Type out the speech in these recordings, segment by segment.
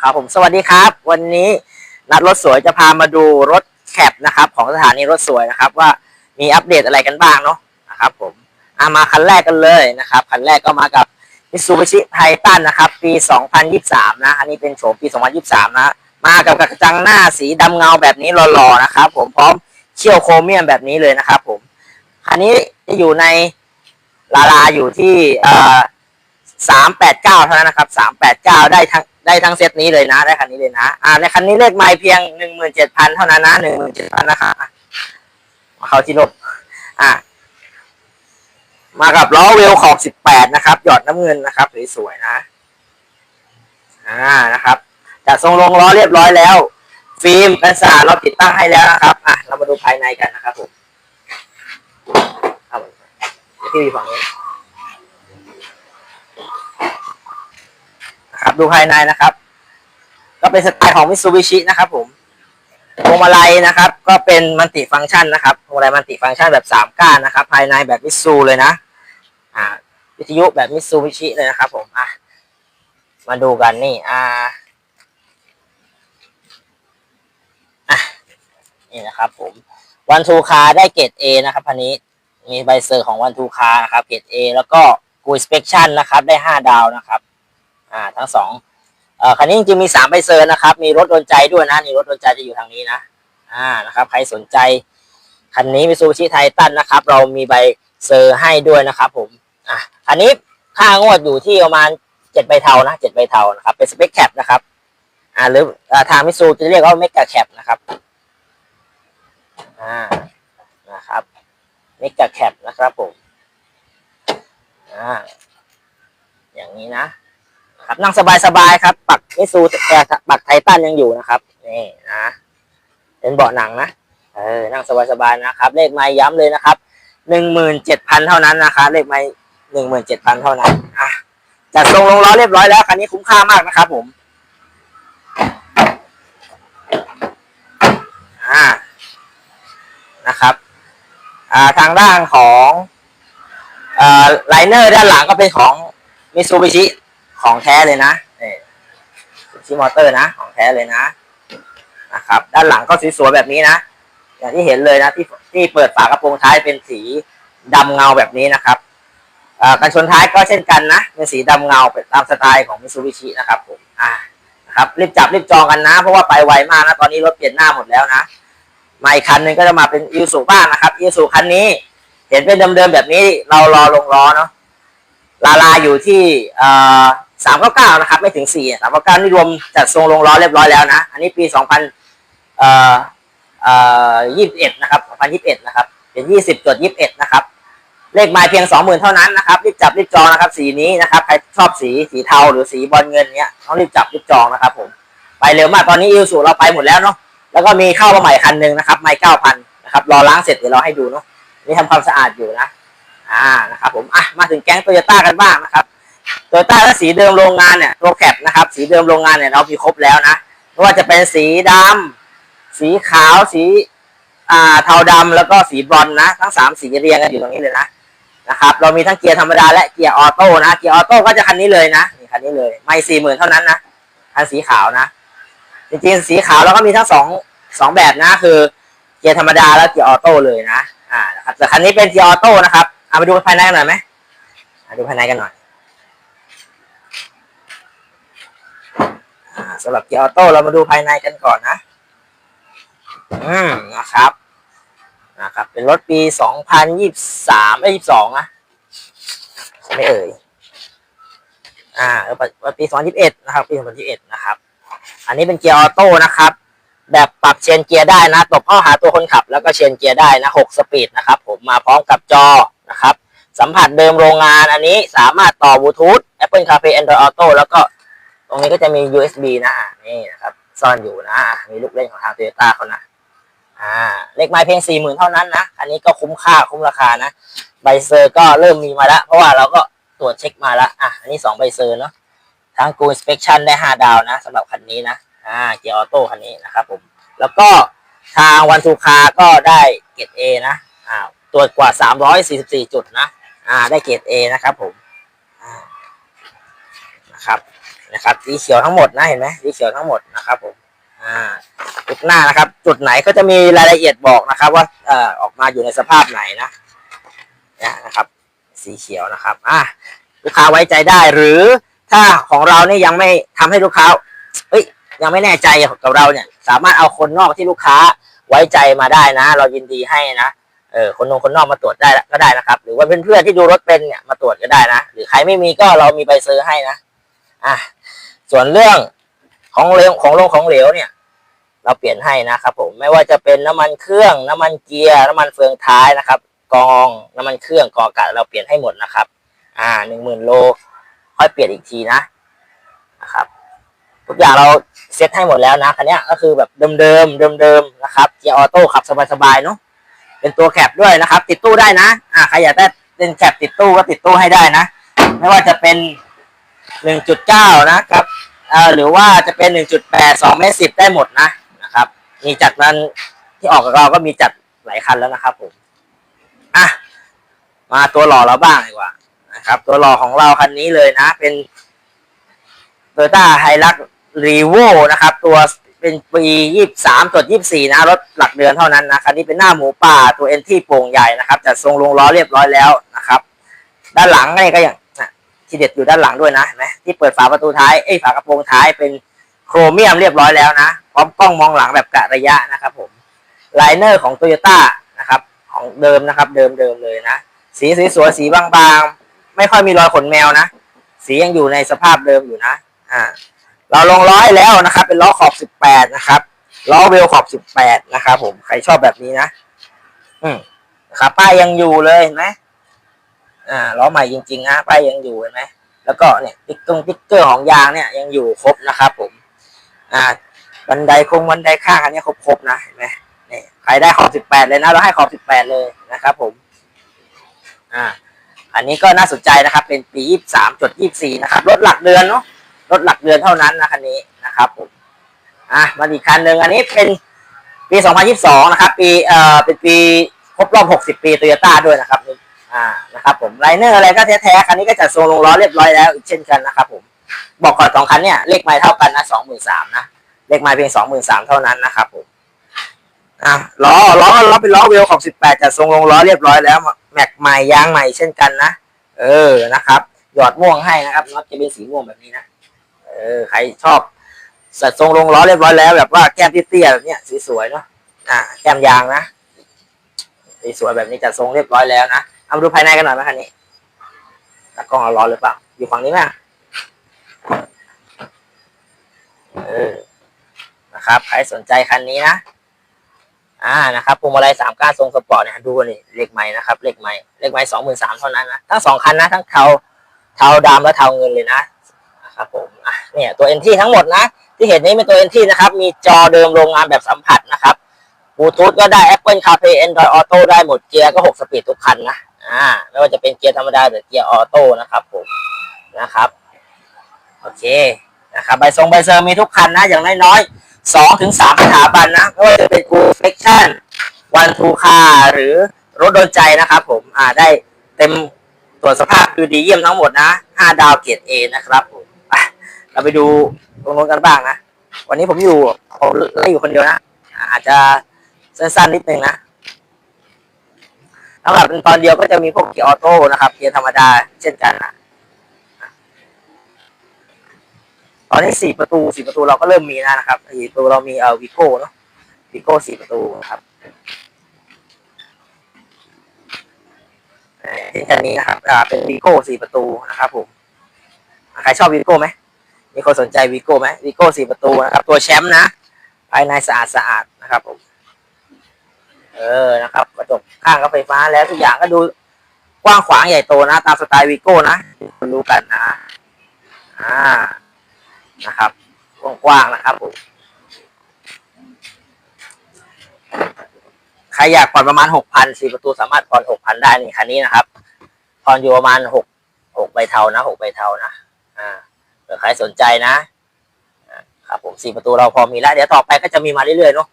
ครับผมสวัสดีครับ วันนี้นัดรถสวยจะพามาดูรถแคปนะครับ ของสถานีรถสวยนะครับ ว่ามีอัปเดตอะไรกันบ้างเนาะนะครับผมอามาคันแรกกันเลยนะครับคันแรกก็มากับ Mitsubishi Titan นะครับ ปี 2023 นะอันนี้เป็นโฉมปี 2023 นะ มากับกระจังหน้าสีดำเงาแบบนี้หล่อๆนะครับ ผมพร้อมเชี่ยวโครเมียมแบบนี้เลยนะครับ ผมคันนี้จะอยู่ในลาลาอยู่ที่เอ่อสามแปดเก้าเท่านั้นนะครับสามแปดเก้าได้ทั้ง ได้ทั้งเซตนี้เลยนะ ได้คันนี้เลยนะ อ่า ในคันนี้เลขไม้เพียงหนึ่งหมื่นเจ็ดพันเท่านั้นนะหนึ่งหมื่นเจ็ดพันนะครับอะเขาที่ลบอ่ามากับล้อเวลขอบสิบแปดนะครับ หยอดน้ำเงินนะครับสวยๆนะ อ่านะครับจัดทรงลงล้อเรียบร้อยแล้ว ฟิล์มกันสาเราติดตั้งให้แล้วนะครับ อะ เรามาดูภายในกันนะครับผมเอาที่ฝั่งนี้ ครับดูภายในนะครับ ก็เป็นสไตล์ของมิ t ซูบิชินะครับ ผมพวงมาลัยนะครับ ก็เป็นมัลติฟังก์ชันนะครับพวงมาลัยมัลติฟังก์ชันแบบสามก้านนะครับ ภายในแบบมิตซูเลยนะอ่าวิทยุแบบมิซูบิชิเลยนะครับ ผมอะมาดูกันนี่อ่าอะนี่นะครับผมวันทูคาได้เกรด A นะครับพันนี้มีใบเซอร์ของวันทูคานะครับเกรด A แล้วก็กูสเปคชั่นนะครับ ได้ห้าดาวนะครับ อ่าทั้งสองเอ่อคันนี้จริงๆมีสามใบเซอร์นะครับ มีรถโดนใจด้วยนะนี่รถโดนใจจะอยู่ทางนี้นะอ่านะครับ ใครสนใจคันนี้มิซูบิชิไททันนะครับ เรามีใบเซอร์ให้ด้วยนะครับ ผมอะคันนี้ค่างวดอยู่ที่ประมาณเจ็ดใบเทานะเจ็ดใบเทานะครับ เป็นสเปคแคปนะครับอ่าหรืออทางมิซูจะเรียกว่าเมกะแคปนะครับอ่านะครับเมกะแคปนะครับผมอ่าอย่างนี้นะ ครับนั่งสบายๆครับ ปักมิซูแต่ปักไททันยังอยู่นะครับนี่นะเป็นเบาะหนังนะเออนั่งสบายๆนะครับ เลขไม้ย้ำเลยนะครับหนึ่งหมื่นเจ็ดพันเท่านั้นนะคะเลขไม้หนึ่งหมื่นเจ็ดพันเท่านั้นอะจัดทรงลงล้อเรียบร้อยแล้วคันนี้คุ้มค่ามากนะครับผมอ่านะครับอ่าทางด้านของอ่อไลเนอร์ด้านหลังก็เป็นของมิซูบิชิ ของแท้เลยนะนี่ชิมอเตอร์นะ ของแท้เลยนะนะครับ ด้านหลังก็สวยๆแบบนี้นะอย่างที่เห็นเลยนะที่ที่เปิดฝากระโปรงท้ายเป็นสีดำเงาแบบนี้นะครับอ่ากันชนท้ายก็เช่นกันนะเป็นสีดำเงาเป็นตามสไตล์ของมิซูบิชินะครับผมอ่านะครับรีบจับรีบจองกันนะ เพราะว่าไปไวมากนะตอนนี้รถเปลี่ยนหน้าหมดแล้วนะมาอีกคันหนึ่งก็จะมาเป็นยูสุบ้างนะครับยูสุคันนี้ เห็นเป็นเดิมๆแบบนี้เรารอลงล้อเนาะลาลาอยู่ที่ สามเก้าเก้านะครับ ไม่ถึงสี่สามเก้าเก้านี่รวมจัดทรงลงล้อเรียบร้อยแล้วนะ อันนี้ปีสองพันเอ่อเอ่อยี่สิบเอ็ดนะครับสองพันยี่สิบเอ็ดนะครับเป็นยี่สิบจดยี่สิบเอ็ดนะครับ เลขไม้เพียงสองหมื่นเท่านั้นนะครับ รีบจับรีบจองนะครับสีนี้นะครับใครชอบสีสีเทาหรือสีบอลเงินเนี้ยต้องรีบจับรีบจองนะครับผมไปเร็วมากตอนนี้อิวสูเราไปหมดแล้วเนาะแล้วก็มีเข้ามาใหม่คันหนึ่งนะครับ ไม้เก้าพันนะครับรอล้างเสร็จเดี๋ยวเราให้ดูเนาะนี่ทำความสะอาดอยู่นะอ่านะครับผมอะมาถึงแก๊งโตโยต้ากันบ้างนะครับ โตโยต้าถ้าสีเดิมโรงงานเนี่ยโรแคปนะครับ สีเดิมโรงงานเนี่ยเรามีครบแล้วนะไม่ว่าจะเป็นสีดำสีขาวสีอ่าเทาดำแล้วก็สีบรอนนะ ทั้งสามสีเรียงกันอยู่ตรงนี้เลยนะนะครับ เรามีทั้งเกียร์ธรรมดาและเกียร์ออโต้นะเกียร์ออโต้ก็จะคันนี้เลยนะนี่คันนี้เลย ไม่สี่หมื่นเท่านั้นนะคันสีขาวนะ จริงๆสีขาวเราก็มีทั้งสองสองแบบนะคือเกียร์ธรรมดาแล้วเกียร์ออโต้เลยนะอ่าแต่คันนี้เป็นเกียร์ออโต้นะครับเอาไปดูภายในกันหน่อยไหมดูภายในกันหน่อย อ่าสำหรับเกียร์ออโต้เรามาดูภายในกันก่อนนะ อืมนะครับนะครับ เป็นรถปีสองพันยี่สามไอ้ยี่สองนะไม่เอ่ยอ่าปีสองยี่สิบเอ็ดนะครับ ปีสองพันยี่สิบเอ็ดนะครับ อันนี้เป็นเกียร์ออโต้นะครับ แบบปรับเชนเกียร์ได้นะตบเข้าหาตัวคนขับ แล้วก็เชนเกียร์ได้นะหกสปีดนะครับ ผมมาพร้อมกับจอนะครับ สัมผัสเดิมโรงงานอันนี้สามารถต่อบลูทูธ Apple CarPlay Android Auto แล้วก็ ตรงนี้ก็จะมี USB นะอะนี่นะครับ ซ่อนอยู่นะมีลูกเล่นของทาง Toyota เขานะอ่าเลขไม้เพียงสี่หมื่นเท่านั้นนะอันนี้ก็คุ้มค่าคุ้มราคานะใบเซอร์ก็เริ่มมีมาแล้ว เพราะว่าเราก็ตรวจเช็คมาแล้วอะอันนี้สองใบเซอร์เนาะทั้ง Go Inspection ได้ห้าดาวนะสำหรับคันนี้นะอ่าเกียร์ออโต้คันนี้นะครับผมแล้วก็ทางวันทูคาก็ได้เกรด A นะอ่าตรวจกว่า344จุดนะอ่าได้เกรด A นะครับผมอ่านะครับ นะครับสีเขียวทั้งหมดนะเห็นไหมสีเขียวทั้งหมดนะครับผมอ่าจุดหน้านะครับ จุดไหนก็จะมีรายละเอียดบอกนะครับ ว่าเอ่อออกมาอยู่ในสภาพไหนนะเนี่ยนะครับ สีเขียวนะครับอะลูกค้าไว้ใจได้หรือถ้าของเราเนี่ยยังไม่ทำให้ลูกค้าเอ้ยยังไม่แน่ใจกับเราเนี่ย สามารถเอาคนนอกที่ลูกค้าไว้ใจมาได้นะ เรายินดีให้นะเออคนนงคนนอกมาตรวจได้ก็ได้นะครับ หรือว่าเพื่อนๆที่ดูรถเป็นเนี่ยมาตรวจก็ได้นะ หรือใครไม่มีก็เรามีใบเซอร์ให้นะอะ ส่วนเรื่องของเหลวของลงของเหลวเนี่ย เราเปลี่ยนให้นะครับ ผมไม่ว่าจะเป็นน้ำมันเครื่อง น้ำมันเกียร์น้ำมันเฟืองท้ายนะครับ กองน้ำมันเครื่องกองอากาศเราเปลี่ยนให้หมดนะครับ อ่าหนึ่งหมื่นโลค่อยเปลี่ยนอีกทีนะนะครับ ทุกอย่างเราเซ็ตให้หมดแล้วนะคันนี้ก็คือแบบเดิมๆเดิมๆนะครับเกียร์ออโต้ขับสบายๆเนาะเป็นตัวแคปด้วยนะครับ ติดตู้ได้นะ อ่าใครอยากได้เป็นแคปติดตู้ก็ติดตู้ให้ได้นะ ไม่ว่าจะเป็นหนึ่งจุดเก้านะครับ หรือว่าจะเป็นหนึ่งจุดแปดสองเมตรสิบได้หมดนะนะครับ มีจัดนั้นที่ออกกับเราก็มีจัดหลายคันแล้วนะครับผมอะมาตัวหล่อเราบ้างดีกว่านะครับ ตัวหล่อของเราคันนี้เลยนะ เป็นโตโยต้าไฮรักรีโวนะครับ ตัวเป็นปียี่สามตัวยี่สี่นะ รถหลักเดือนเท่านั้นนะคันนี้เป็นหน้าหมูป่าตัวเอ็นที่โป่งใหญ่นะครับจัดทรงลงล้อเรียบร้อยแล้วนะครับ ด้านหลังนี่ก็อย่าง ทีเด็ดอยู่ด้านหลังด้วยนะเห็นไหมที่เปิดฝาประตูท้ายเอ้ฝากระโปรงท้ายเป็นโครเมียมเรียบร้อยแล้วนะพร้อมกล้องมองหลังแบบกะระยะนะครับผมไลเนอร์ของโตโยต้านะครับของเดิมนะครับ เดิมเดิมเลยนะ สีสวยๆสีบางๆ ไม่ค่อยมีรอยขนแมวนะ สียังอยู่ในสภาพเดิมอยู่นะอ่าเราลงล้อให้แล้วนะครับ เป็นล้อขอบสิบแปดนะครับล้อเวลขอบสิบแปดนะครับ ผมใครชอบแบบนี้นะ อืมนะครับป้ายยังอยู่เลยเห็นไหม อ่าล้อใหม่จริงๆนะป้ายยังอยู่เห็นไหมแล้วก็เนี่ยติ๊กตรงติ๊กเกอร์ของยางเนี่ยยังอยู่ครบนะครับผม อ่าบันไดคงบันไดข้างอันนี้ครบๆนะเห็นไหมนี่ใครได้ขอบสิบแปดเลยนะเราให้ขอบสิบแปดเลยนะครับ ผม อ่า อันนี้ก็น่าสนใจนะครับ เป็นปียี่สามจุดยี่สี่นะครับรถหลักเดือนเนาะรถหลักเดือนเท่านั้นนะคันนี้นะครับผมอะมาอีกคันหนึ่งอันนี้เป็นปี 2022 นะครับ ปี เอ่อ เป็นปีครบรอบ 60 ปีโตโยต้าด้วยนะครับ อ่านะครับผมไลเนอร์อะไรก็แท้ๆคันนี้ก็จัดทรงลงล้อเรียบร้อยแล้วอีกเช่นกันนะครับผมบอกก่อนสองคันเนี่ยเลขไม้เท่ากันนะ23,000นสามนะเลขไม้เพียง23,000เท่านั้นนะครับผมอะล้อล้อล้อเป็นล้อเวลของ18จัดทรงลงล้อเรียบร้อยแล้วแม็กใหม่ยางใหม่เช่นกันนะเออนะครับ หยอดม่วงให้นะครับน็อตจะเป็นสีม่วงแบบนี้นะเออใครชอบสัดทรงลงล้อเรียบร้อยแล้วแบบว่าแก้มเตี้ยๆแบบเนี้ยสวยๆเนาะอ่าแก้มยางนะสวยๆแบบนี้จัดทรงเรียบร้อยแล้วนะ เอามาดูภายในกันหน่อยไหมคันนี้ตากล้องเอาล้อหรือเปล่า อยู่ฝั่งนี้ไหมเออนะครับ ใครสนใจคันนี้นะ อ่า นะครับพวงมาลัยสามก้านทรงสปอร์ตเนี่ยดูนี่เลขไม้นะครับ เลขไม้เลขไม้สองหมื่นสามเท่านั้นนะ ทั้งสองคันนะ ทั้งเทา เทาดำและเทาเงินเลยนะ นะครับผม อะ เนี่ย ตัว NT ทั้งหมดนะ ที่เห็นนี้เป็นตัว NT นะครับ มีจอเดิมโรงงานแบบสัมผัสนะครับบลูทูธก็ได้ Apple CarPlay Android Auto ได้หมด เกียร์ก็ 6 สปีดทุกคันนะ อ่าไม่ว่าจะเป็นเกียร์ธรรมดาหรือเกียร์ออโต้นะครับผมนะครับโอเคนะครับใบทรงใบเซอร์มีทุกคันนะอย่างน้อยๆสองถึงสามสถาบันนะไม่ว่าจะเป็นกูเฟคชั่นวันทูคาหรือรถโดนใจนะครับผมอ่าได้เต็มตรวจสภาพคือดีเยี่ยมทั้งหมดนะห้าดาวเกียรติเอนะครับผมเราไปดูตรงนู้นกันบ้างนะ วันนี้ผมอยู่ผมไล่อยู่คนเดียวนะ อาจจะสั้นๆนิดนึงนะ สำหรับเป็นตอนเดียวก็จะมีพวกเกียร์ออโต้นะครับเกียร์ธรรมดาเช่นกันนะตอนนี้สี่ประตูสี่ประตูเราก็เริ่มมีแล้วนะครับสี่ประตูเรามีเอ่อวิโก้เนาะวิโก้สี่ประตูครับเอ่อเช่นกันนี้นะครับอ่าเป็นวิโก้สี่ประตูนะครับผมใครชอบวีโก้ไหมมีคนสนใจวีโก้ไหมวีโก้สี่ประตูนะครับ ตัวแชมป์นะ ภายในสะอาดสะอาดนะครับผม เออนะครับกระจกข้างก็ไฟฟ้าแล้วทุกอย่างก็ดูกว้างขวางใหญ่โตนะ ตามสไตล์วีโก้นะคนรู้กันนะอ่านะครับกว้างๆนะครับผมใครอยากผ่อนประมาณหกพันสี่ประตูสามารถผ่อนหกพันได้นี่คันนี้นะครับผ่อนอยู่ประมาณหกหกใบเทานะหกใบเทานะอ่าเผื่อใครสนใจนะอ่าครับผมสี่ประตูเราพอมีแล้ว เดี๋ยวต่อไปก็จะมีมาเรื่อยๆเนาะ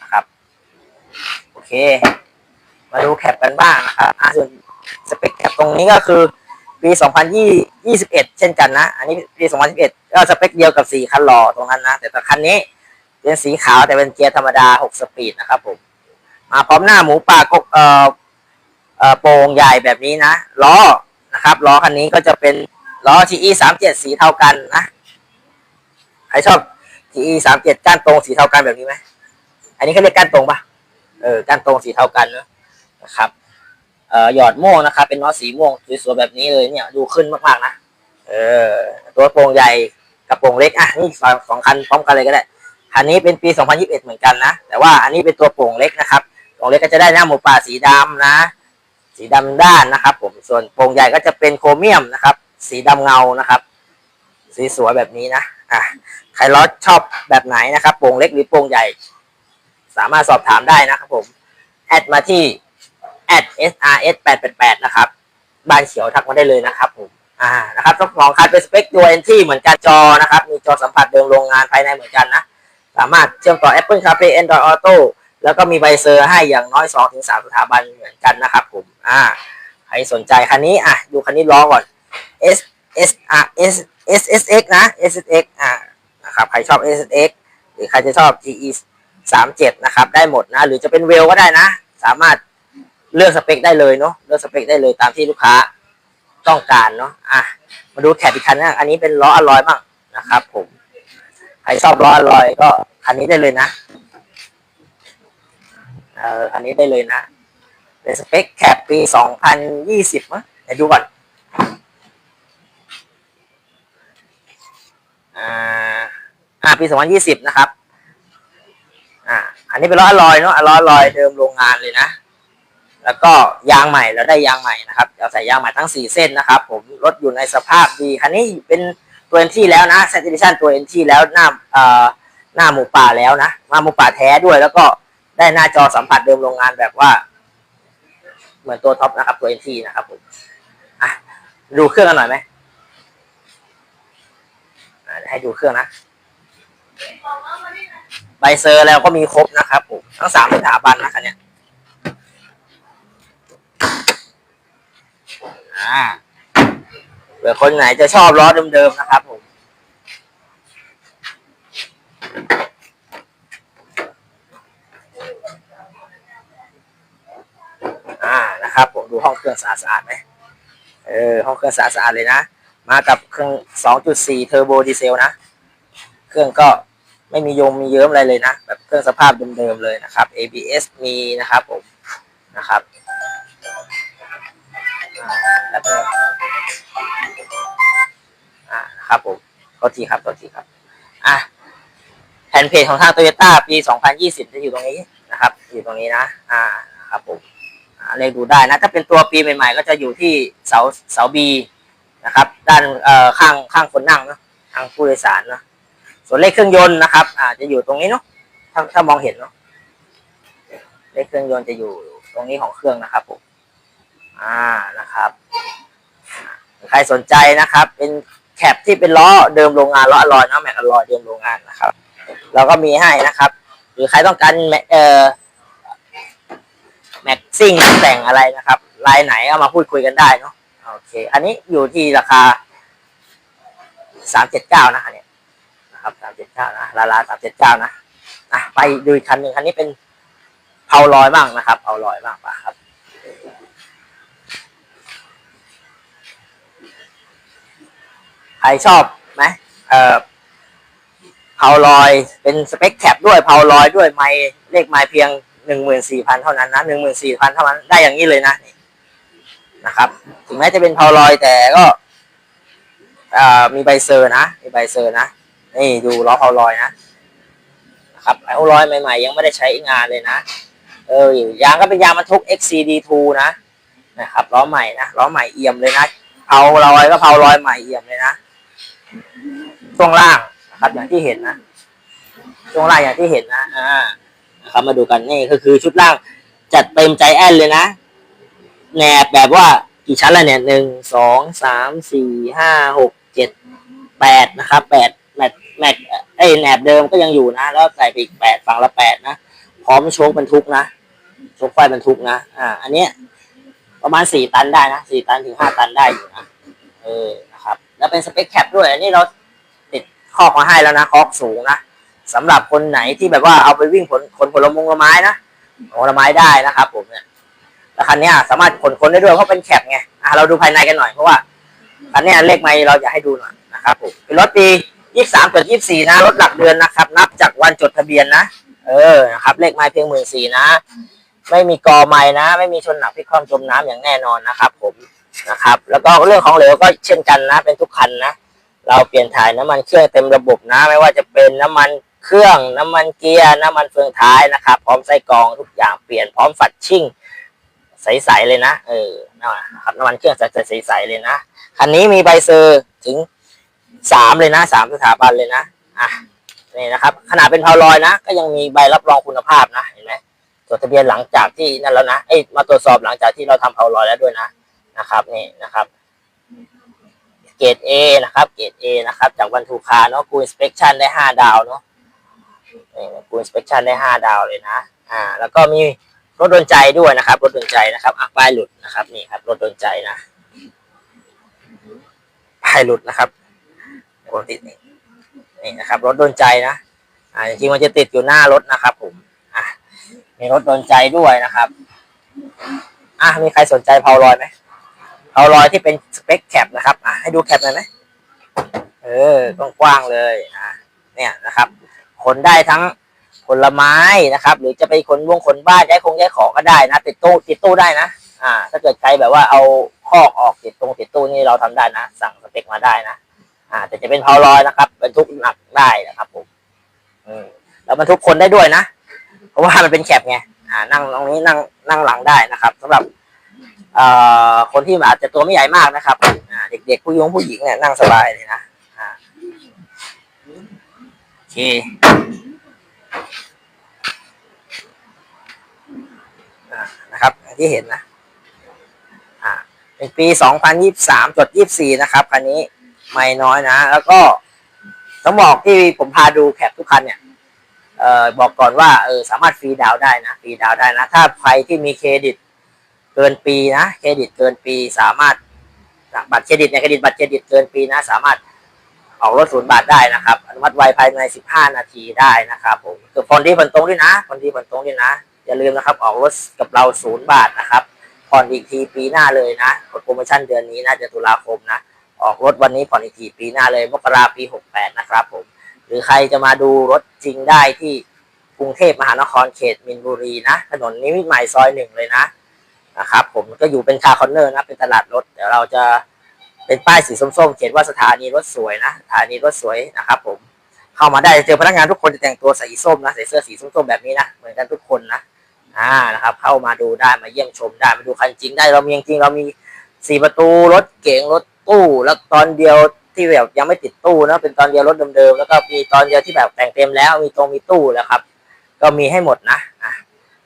นะครับ เค มาดูแคปกันบ้างนะครับอ่าส่วนสเปคแคปตรงนี้ก็คือปี 2021 เช่นกันนะ อันนี้ปี 2011 ก็สเปคเดียวกับสีคันหล่อตรงนั้นนะ แต่คันนี้เป็นสีขาวแต่เป็นเกียร์ธรรมดา 6 สปีดนะครับผม มาพร้อมหน้าหมูป่ากกเอ่อเอ่อโปร่งใหญ่แบบนี้นะ ล้อนะครับ ล้อคันนี้ก็จะเป็นล้อ TE 37สีเท่ากันนะ ใครชอบ TE 37ก้านตรงสีเท่ากันแบบนี้ไหม อันนี้เขาเรียกก้านตรงปะ เออก้านตรงสีเท่ากันนะครับเอ่อหยอดม่วงนะครับ เป็นล้อตสีม่วงสวยๆแบบนี้เลยเนี่ยดูขึ้นมากๆนะเออตัวโปร่งใหญ่กับโปร่งเล็กอะนี่สองสองคันพร้อมกันเลยก็ได้คันนี้เป็นปี 2021 เหมือนกันนะแต่ว่าอันนี้เป็นตัวโปร่งเล็กนะครับโปร่งเล็กก็จะได้หน้าหมูป่าสีดำนะ สีดำด้านนะครับ ผมส่วนโปร่งใหญ่ก็จะเป็นโครเมียมนะครับ สีดำเงานะครับสีสวยแบบนี้นะอะใครล้อชอบแบบไหนนะครับโปร่งเล็กหรือโปร่งใหญ่ สามารถสอบถามได้นะครับผม แอดมาที่แอด srs 8 8 8นะครับ บ้านเขียวทักมาได้เลยนะครับผม อ่า นะครับทั้งสองคันเป็นสเปคตัวเอนที่เหมือนกันจอนะครับ มีจอสัมผัสเดิมโรงงานภายในเหมือนกันนะ สามารถเชื่อมต่อ Apple CarPlay Android Auto แล้วก็มีใบเซอร์ให้อย่างน้อย 2-3ถึงสถาบันเหมือนกันนะครับผม อ่า ใครสนใจคันนี้ อะ ดูคันนี้ล้อก่อน S S R S S S X นะ S S X อ่า นะครับ ใครชอบ S S X หรือใครจะชอบ G E 37นะครับ ได้หมดนะ หรือจะเป็นเวลก็ได้นะ สามารถเลือกสเปคได้เลยเนาะเลือกสเปคได้เลยตามที่ลูกค้าต้องการเนาะอะมาดูแคปอีกคันนะอันนี้เป็นล้ออลลอยบ้างนะครับ ผมใครชอบล้ออลลอยก็คันนี้ได้เลยนะเอ่ออันนี้ได้เลยนะ เป็นสเปคแคปปี2020มั้งเดี๋ยวดูก่อนอ่าปีสอ่าปี2020นะครับ อันนี้เป็นล้ออลอยเนาะล้ออลอยเดิมโรงงานเลยนะ แล้วก็ยางใหม่เราได้ยางใหม่นะครับเราใส่ยางใหม่ทั้งสี่เส้นนะครับ ผมรถอยู่ในสภาพดีคันนี้เป็นตัวเอ็นที่แล้วนะเซติชันตัวเอ็นที่แล้วหน้าเอ่อหน้าหมูป่าแล้วนะหน้าหมูป่าแท้ด้วย แล้วก็ได้หน้าจอสัมผัสเดิมโรงงานแบบว่า เหมือนตัวท็อปนะครับ ตัวเอ็นที่นะครับผมอะดูเครื่องกันหน่อยไหมให้ดูเครื่องนะ ใบเซอร์แล้วก็มีครบนะครับผมทั้งสามสถาบันนะคันเนี้ยอ่าเผื่อคนไหนจะชอบล้อเดิมๆนะครับผมอ่านะครับผมดูห้องเครื่องสะอาดๆไหมเออห้องเครื่องสะอาดๆเลยนะ มากับเครื่อง 2.4 เทอร์โบดีเซลนะ เครื่องก็ ไม่มียงมีเยิ้มอะไรเลยนะ แบบเครื่องสภาพเดิมๆเลยนะครับ ABS มีนะครับผมนะครับแล้วก็อ่าครับผมโทษทีครับโทษทีครับอะแผ่นเพจของทางโตโยต้าปี 2020 จะอยู่ตรงนี้นะครับ อยู่ตรงนี้นะ อ่าครับผมอ่าเลขดูได้นะ ถ้าเป็นตัวปีใหม่ ๆ ก็จะอยู่ที่เสาเสาบีนะครับ ด้านเอ่อข้างข้างคนนั่งเนาะทางผู้โดยสารเนาะ ส่วนเลขเครื่องยนต์นะครับ อาจจะอยู่ตรงนี้เนาะถ้าถ้ามองเห็นเนาะเลขเครื่องยนต์จะอยู่ตรงนี้ของเครื่องนะครับผมอ่านะครับ ใครสนใจนะครับ เป็นแคปที่เป็นล้อเดิมโรงงานล้ออลอยนะแม็กอลอยเดิมโรงงานนะครับ เราก็มีให้นะครับ หรือใครต้องการแม็กเอ่อแม็กซิ่งแต่งอะไรนะครับลายไหนก็มาพูดคุยกันได้เนาะโอเค อันนี้อยู่ที่ราคาสามเจ็ดเก้านะเนี่ย นะครับสามเจ็ดเก้านะลาลาสามเจ็ดเก้านะอะไปดูอีกคันหนึ่งคันนี้เป็นเผาลอยบ้างนะครับเผาลอยบ้างป่ะครับใครชอบไหมเอ่อเผาลอยเป็นสเปคแคปด้วยเผาลอยด้วยไม่เลขไม้เพียงหนึ่งหมื่นสี่พันเท่านั้นนะหนึ่งหมื่นสี่พันเท่านั้นได้อย่างนี้เลยนะนี่นะครับ ถึงแม้จะเป็นเผาลอยแต่ก็มีใบเซอร์นะมีใบเซอร์นะ นี่ดูล้อเผาลอยนะนะครับเผาลอยใหม่ ๆ ยังไม่ได้ใช้งานเลยนะ เออยางก็เป็นยางบรรทุก XCD2 นะนะครับล้อใหม่นะล้อใหม่เอี่ยมเลยนะเผาลอยก็เผาลอยใหม่เอี่ยมเลยนะช่วงล่างนะครับอย่างที่เห็นนะช่วงล่างอย่างที่เห็นนะอ่านะครับมาดูกันนี่ก็คือชุดล่างจัดเต็มใจแอนเลยนะแหนบแบบว่ากี่ชั้นละเนี่ยหนึ่งสองสามสี่ห้าหกเจ็ดแปดนะครับแปด แมทแมทเอ้ยแหนบเดิมก็ยังอยู่นะ แล้วใส่ไปอีกแปดฝั่งละแปดนะ พร้อมโชคบรรทุกนะ โชคไฟบรรทุกนะ อ่า อันเนี้ยประมาณสี่ตันได้นะสี่ตันถึงห้าตันได้อยู่นะ เออ นะครับ แล้วเป็นสเปคแคปด้วย อันนี้เราติดคอกมาให้แล้วนะคอกสูงนะสำหรับคนไหนที่แบบว่าเอาไปวิ่งผลขนผลมงผลไม้นะผลไม้ได้นะครับ ผมเนี่ยแล้วคันเนี้ยสามารถขนคนได้ด้วยเพราะเป็นแคปไงอะเราดูภายในกันหน่อยเพราะว่าคันเนี้ยเลขไมล์เราจะให้ดูหน่อยนะครับผมเป็นรถปี ยี่สามจดยี่สี่นะ รถหลักเดือนนะครับ นับจากวันจดทะเบียนนะ เออนะครับ เลขไมล์เพียงหมื่นสี่นะ ไม่มีกอไม้นะ ไม่มีชนหนักพิคว่ำจมน้ำอย่างแน่นอนนะครับ ผมนะครับ แล้วก็เรื่องของเหลวก็เช่นกันนะ เป็นทุกคันนะ เราเปลี่ยนถ่ายน้ำมันเครื่องเต็มระบบนะ ไม่ว่าจะเป็นน้ำมันเครื่องน้ำมันเกียร์น้ำมันเฟืองท้ายนะครับ พร้อมไส้กรองทุกอย่างเปลี่ยนพร้อมฝัดชิ่งใสๆเลยนะ เออนะครับน้ำมันเครื่องใสๆเลยนะ คันนี้มีใบเซอร์ถึง สามเลยนะสามสถาบันเลยนะอะนี่นะครับขนาดเป็นพาวลอยนะ ก็ยังมีใบรับรองคุณภาพนะเห็นไหมจดทะเบียนหลังจากที่นั่นแล้วนะเอ้มาตรวจสอบหลังจากที่เราทำเผาลอยแล้วด้วยนะนะครับนี่นะครับเกรด A นะครับเกรด A นะครับ จากวันทูคาเนาะกูอินสเป t ชันได้ห้าดาวเนาะนี่กูอินสเป t ชันได้ห้าดาวเลยนะอ่า แล้วก็มีรถดนใจด้วยนะครับ รถดนใจนะครับอะป้ายหลุดนะครับนี่ครับรถดนใจนะป้ายหลุดนะครับ ผมติดนี่นี่นะครับ รถโดนใจนะอ่าจริงมันจะติดอยู่หน้ารถนะครับ ผมอะมีรถโดนใจด้วยนะครับอะมีใครสนใจเพาลอยไหมเพาลอยที่เป็นสเปคแคปนะครับอะให้ดูแคปหน่อยไหมเออกว้างๆเลยนะเนี่ยนะครับขนได้ทั้งผลไม้นะครับ หรือจะไปขนวงขนบ้านย้ายคงย้ายของก็ได้นะ ติดตู้ติดตู้ได้นะ อ่า ถ้าเกิดใครแบบว่าเอาคอกออกติดตรงติดตู้นี่เราทำได้นะ สั่งสเปคมาได้นะ อ่า แต่จะเป็นเพาลอยนะครับบรรทุกหนักได้นะครับผมอืมแล้วบรรทุกคนได้ด้วยนะเพราะว่ามันเป็นแคปไงอ่า นั่งตรงนี้นั่งนั่งหลังได้นะครับสำหรับเอ่อคนที่อาจจะตัวไม่ใหญ่มากนะครับ อ่า เด็กๆผู้หญิงผู้หญิงเนี่ยนั่งสบายเลยนะอ่าโอเคนะครับที่เห็นนะ อ่า เป็นปี 2023จด24 นะครับคันนี้ ไม่น้อยนะ แล้วก็ต้องบอกที่ผมพาดูแคปทุกคันเนี่ยเอ่อบอกก่อนว่าเออสามารถฟรีดาวน์ได้นะฟรีดาวน์ได้นะ ถ้าใครที่มีเครดิตเกินปีนะเครดิตเกินปีสามารถบัตรเครดิตเนี่ยเครดิตบัตรเครดิตเกินปีนะ สามารถออกรถศูนย์บาทได้นะครับอนุมัติไวภายในสิบห้านาทีได้นะครับผมคือผ่อนดีผ่อนตรงด้วยนะผ่อนดีผ่อนตรงด้วยนะ อย่าลืมนะครับ ออกรถกับเราศูนย์บาทนะครับผ่อนอีกทีปีหน้าเลยนะกดโปรโมชั่นเดือนนี้นะเดือนตุลาคมนะ ออกรถวันนี้ผ่อนอีกทีปีหน้าเลยมกราปีหกแปดนะครับผม หรือใครจะมาดูรถจริงได้ที่กรุงเทพมหานครเขตมินบุรีนะ ถนนนิมิตใหม่ซอยหนึ่งเลยนะนะครับผมก็อยู่เป็นคาคอนเนอร์นะ เป็นตลาดรถ เดี๋ยวเราจะเป็นป้ายสีส้มๆ เขียนว่าสถานีรถสวยนะสถานีรถสวยนะครับผมเข้ามาได้เจอพนักงานทุกคนจะแต่งตัวใส่สีส้มนะใส่เสื้อสีส้มๆแบบนี้นะเหมือนกันทุกคนนะอ่านะครับ เข้ามาดูได้มาเยี่ยมชมได้มาดูคันจริงได้เรามีจริงเรามีสี่ประตูรถเก๋งรถ ตู้แล้วตอนเดียวที่แบบยังไม่ติดตู้นะเป็นตอนเดียวรถเดิมๆแล้วก็มีตอนเดียวที่แบบแต่งเต็มแล้ว มีตรงมีตู้แล้วครับ ก็มีให้หมดนะอะ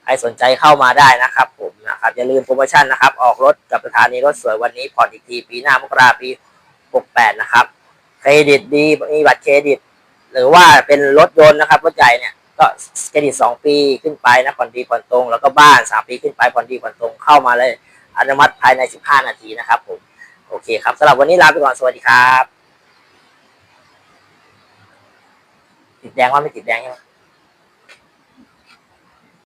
ใครสนใจเข้ามาได้นะครับผมนะครับอย่าลืมโปรโมชั่นนะครับ ออกรถกับสถานีรถสวยวันนี้ผ่อนอีกทีปีหน้ามกราปี 68 นะครับเครดิตดีมีบัตรเครดิต หรือว่าเป็นรถยนต์นะครับรถใหญ่เนี่ยก็เครดิตสองปีขึ้นไปนะผ่อนดีผ่อนตรง แล้วก็บ้านสามปีขึ้นไปผ่อนดีผ่อนตรงเข้ามาเลยอนุมัติภายใน 15 นาทีนะครับผม โอเคครับสำหรับวันนี้ลาไปก่อนสวัสดีครับ ติดแดงว่าไม่ติดแดงใช่ไหม